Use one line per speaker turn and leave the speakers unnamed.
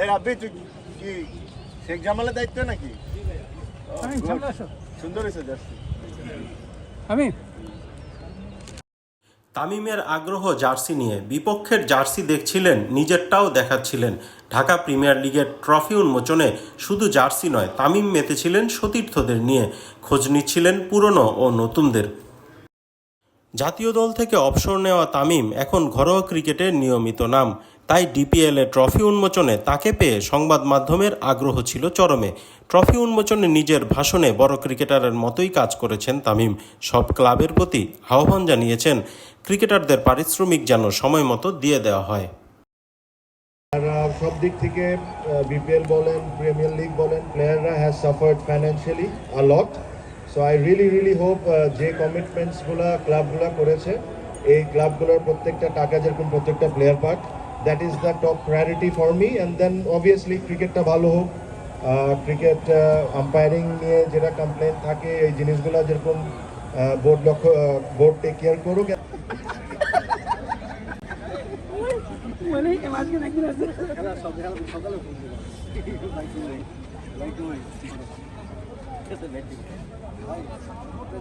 এই রাব্বি তুই কি শেখ জামালের দায়িত্ব নাকি। সুন্দর হয়েছে জার্সি
আমি?
তামিমের আগ্রহ জার্সি নিয়ে বিপক্ষের জার্সি দেখছিলেন নিজেরটাও দেখাচ্ছিলেন। ঢাকা প্রিমিয়ার লিগের ট্রফি উন্মোচনে শুধু জার্সি নয় তামিম মেতেছিলেন সতীর্থদের নিয়ে। খোঁজ নিচ্ছিলেন পুরনো ও নতুনদের। জাতীয় দল থেকে অবসর নেওয়া তামিম এখন ঘরোয়া ক্রিকেটের নিয়মিত নাম। তাই ডিপিএলে ট্রফি উন্মোচনে তাকে পেয়ে সংবাদ মাধ্যমের আগ্রহ ছিল চরমে। ট্রফি উন্মোচনে নিজের ভাষণে বড় ক্রিকেটারের মতোই কাজ করেছেন তামিম। সব ক্লাবের প্রতি আহ্বান জানিয়েছেন। ক্রিকেটারদের পারিশ্রমিক যেন সময় মতো দিয়ে দেওয়া হয়।
আর সব দিক থেকে বিপিএল বলেন, প্রিমিয়ার লিগ বলেন, প্লেয়াররা has suffered financially a lot so I really really hope যে কমিটমেন্টসগুলো ক্লাবগুলো করেছে এই ক্লাবগুলোর প্রত্যেকটা টাকা যেরকম প্রত্যেকটা প্লেয়ার পাক that is the top priority for me and then obviously ক্রিকেটটা ভালো হোক ক্রিকেট আম্পায়ারিং নিয়ে যেটা কমপ্লেন থাকে এই জিনিসগুলো যেরকম বোর্ড লক্ষ্য বোর্ড টেক কেয়ার করুক
মানে